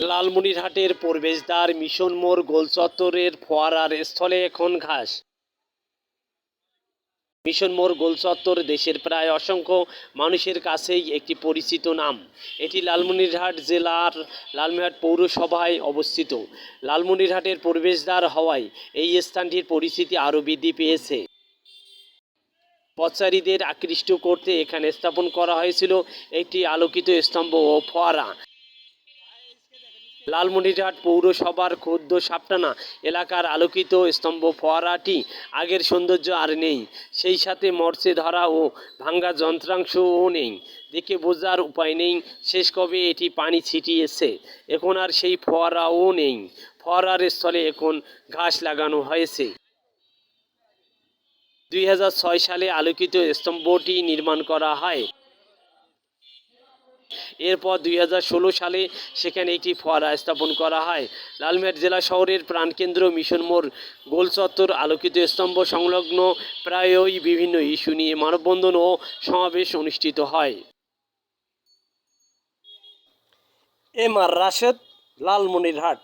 লালমনিরহাটের প্রবেশদ্বার, মিশন মোড়, গোলচত্বরের ফোয়ারার স্থলে এখন ঘাস। মিশন মোড়, গোলচত্বর দেশের প্রায় অসংখ্য মানুষের কাছেই একটি পরিচিত নাম। এটি লালমনিরহাট জেলার লালমনিরহাট পৌরসভায় অবস্থিত। লালমনিরহাটের প্রবেশদ্বার হওয়ায় এই স্থানটির পরিচিতি আরও বৃদ্ধি পেয়েছে। পথচারীদের আকৃষ্ট করতে এখানে স্থাপন করা হয়েছিল একটি আলোকিত স্তম্ভ ও ফোয়ারা। লালমনিরহাট পৌরসভার ক্ষুদ্র সাপটানা এলাকার আলোকিত স্তম্ভ ফোয়ারাটি আগের সৌন্দর্য আর নেই। সেই সাথে মর্চে ধরা ও ভাঙ্গা যন্ত্রাংশও নেই। দেখে বোঝার উপায় নেই, শেষ কবে এটি পানি ছিটিয়েছে। এখন আর সেই ফোয়ারাও নেই। ফোয়ারার স্থলে এখন ঘাস লাগানো হয়েছে। দুই হাজার ছয় সালে আলোকিত স্তম্ভটি নির্মাণ করা হয়। এরপর দুই হাজার ষোলো সালে সেখানে একটি ফোয়ারা স্থাপন করা হয়। লালমেট জেলা শহরের প্রাণকেন্দ্র মিশন মোড়। গোলচত্বর আলোকিত স্তম্ভ সংলগ্ন প্রায়ই বিভিন্ন ইস্যু নিয়ে মানববন্ধন ও সমাবেশ অনুষ্ঠিত হয়। M R Rashed, Lalmonirhat.